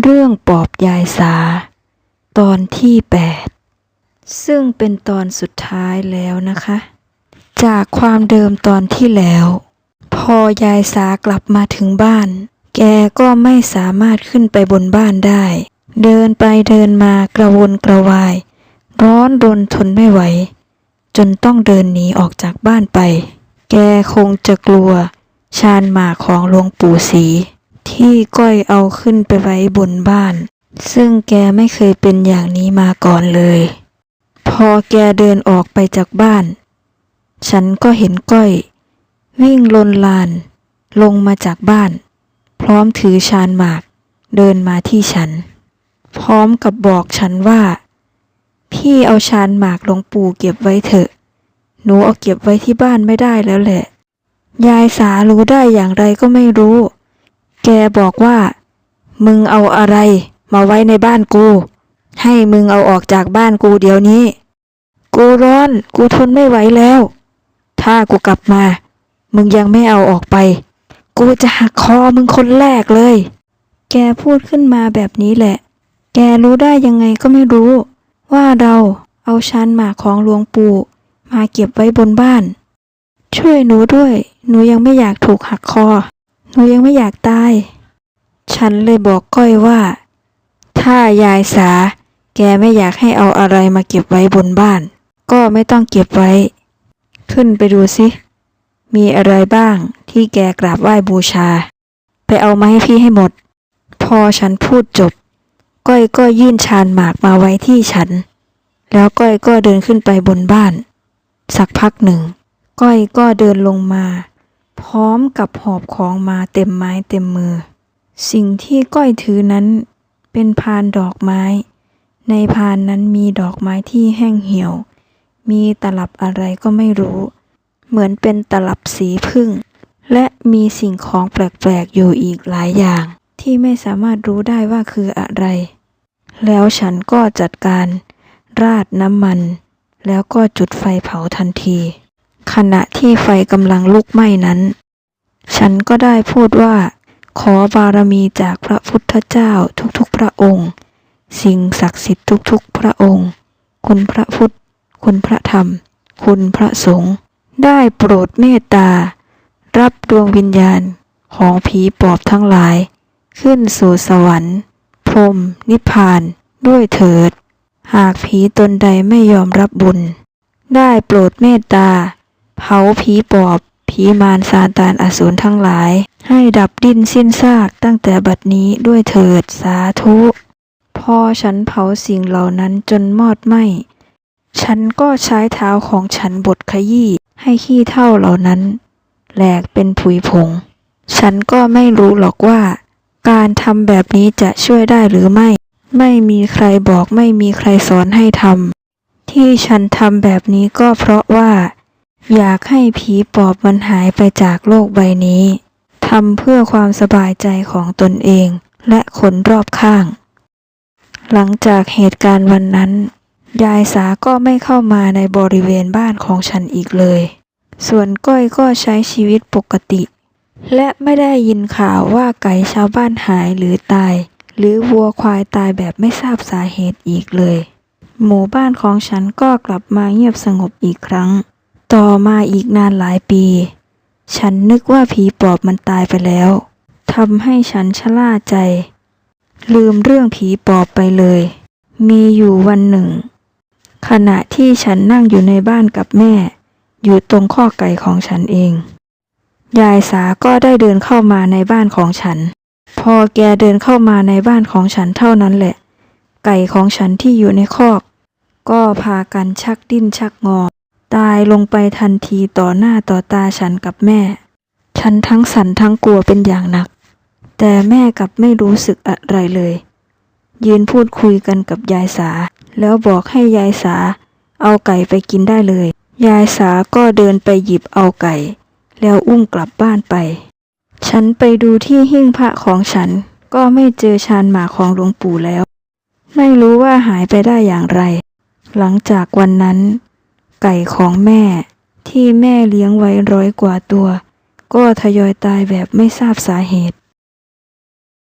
เรื่องปอบยายสา ตอนที่ 8 ซึ่งเป็นตอนสุดท้ายแล้วนะคะ จากความเดิมตอนที่แล้ว พอยายสากลับมาถึงบ้าน แกก็ไม่สามารถขึ้นไปบนบ้านได้ เดินไปเดินมากระวนกระวาย ร้อนรนทนไม่ไหว จนต้องเดินหนีออกจากบ้านไป แกคงจะกลัวชานหมากของหลวงปู่ศรี ที่ก้อยเอาขึ้นไปไว้บนบ้าน ซึ่งแกไม่เคยเป็นอย่างนี้มาก่อนเลย พอแกเดินออกไปจากบ้าน ฉันก็เห็นก้อย วิ่งลนลาน ลงมาจากบ้าน พร้อมถือชานหมาก เดินมาที่ฉัน พร้อมกับบอกฉันว่า พี่เอาชานหมากหลวงปู่เก็บไว้เถอะ หนูเอาเก็บไว้ที่บ้านไม่ได้แล้วแหละ ยายสารู้ได้อย่างไรก็ไม่รู้ แกบอกว่า มึงเอาอะไรมาไว้ในบ้านกู ให้มึงเอาออกจากบ้านกูเดี๋ยวนี้ กูร้อน กูทนไม่ไหวแล้ว ถ้ากูกลับมา มึงยังไม่เอาออกไป กูจะหักคอมึงคนแรกเลย แกพูดขึ้นมาแบบนี้แหละ แกรู้ได้ยังไงก็ไม่รู้ ว่าเราเอาชันหมากของหลวงปู่มาเก็บไว้บนบ้าน ช่วยหนูด้วย หนูยังไม่อยากถูกหักคอ หนูยังไม่อยากตาย ฉันเลยบอกก้อยว่า ถ้ายายสา แกไม่อยากให้เอาอะไรมาเก็บไว้บนบ้าน ก็ไม่ต้องเก็บไว้ ขึ้นไปดูสิ มีอะไรบ้างที่แกกราบไหว้บูชา ไปเอามาให้พี่ให้หมด พอฉันพูดจบ ก้อยก็ยื่นชานหมากมาไว้ที่ฉัน แล้วก้อยก็เดินขึ้นไปบนบ้าน สักพักหนึ่ง ก้อยก็เดินลงมา พร้อมกับหอบของมาเต็มไม้เต็มมือ สิ่งที่ก้อยถือนั้น เป็นพานดอกไม้ ในพานนั้นมีดอกไม้ที่แห้งเหี่ยว มีตลับอะไรก็ไม่รู้ เหมือนเป็นตลับสีพึ่ง และมีสิ่งของแปลกๆอยู่อีกหลายอย่าง ที่ไม่สามารถรู้ได้ว่าคืออะไร แล้วฉันก็จัดการ ราดน้ำมัน แล้วก็จุดไฟเผาทันที ขณะที่ไฟกำลังลุกไหม้นั้น ฉันก็ได้พูดว่า ขอบารมีจากพระพุทธเจ้าทุกๆพระองค์ สิ่งศักดิ์สิทธิ์ทุกๆพระองค์ คุณพระพุทธ คุณพระธรรม คุณพระสงฆ์ได้โปรดเมตตา รับดวงวิญญาณของผีปอบทั้งหลาย ขึ้นสู่สวรรค์ พรม นิพพาน ด้วยเถิด หากผีตนใดไม่ยอมรับบุญ ได้โปรดเมตตา เผาผีปอบ ผีมารซาตานอสูรทั้งหลาย ให้ดับดิ้นสิ้นซากตั้งแต่บัดนี้ด้วยเถิดสาธุ พอฉันเผาสิ่งเหล่านั้นจนมอดไหม้ฉันก็ใช้เท้าของฉันบดขยี้ให้ขี้เท่าเหล่านั้น แหลกเป็นผุยผง ฉันก็ไม่รู้หรอกว่า การทำแบบนี้จะช่วยได้หรือไม่ ไม่มีใครบอกไม่มีใครสอนให้ทำที่ฉันทำแบบนี้ก็เพราะว่า อยากให้ผีปอบมันหายไปจากโลกใบนี้ทำเพื่อความสบายใจของตนเองและคนรอบข้าง หลังจากเหตุการณ์วันนั้น ยายสาก็ไม่เข้ามาในบริเวณบ้านของฉันอีกเลย ส่วนก้อยก็ใช้ชีวิตปกติ และไม่ได้ยินข่าวว่าไก่ชาวบ้านหายหรือตาย หรือวัวควายตายแบบไม่ทราบสาเหตุอีกเลย หมู่บ้านของฉันก็กลับมาเงียบสงบอีกครั้ง ต่อมาอีกนานหลายปี ฉันนึกว่าผีปอบมันตายไปแล้วทำให้ฉันชะล่าใจ ลืมเรื่องผีปอบไปเลย มีอยู่วันหนึ่ง ขณะที่ฉันนั่งอยู่ในบ้านกับแม่ อยู่ตรงข้อไก่ของฉันเอง ยายสาก็ได้เดินเข้ามาในบ้านของฉัน พอแกเดินเข้ามาในบ้านของฉันเท่านั้นแหละ ไก่ของฉันที่อยู่ในคอก ก็พากันชักดิ้นชักงอ ตายลงไปทันทีต่อหน้าต่อตาฉันกับแม่ ฉันทั้งสันทั้งกลัวเป็นอย่างหนัก แต่แม่กลับไม่รู้สึกอะไรเลย ยืนพูดคุยกันกับยายสา แล้วบอกให้ยายสา เอาไก่ไปกินได้เลย ยายสาก็เดินไปหยิบเอาไก่ แล้วอุ้มกลับบ้านไป ฉันไปดูที่หิ้งพระของฉัน ก็ไม่เจอชานหมาของหลวงปู่แล้ว ไม่รู้ว่าหายไปได้อย่างไร หลังจากวันนั้น ไก่ของแม่ ที่แม่เลี้ยงไว้ร้อยกว่าตัว ก็ทยอยตายแบบไม่ทราบสาเหตุ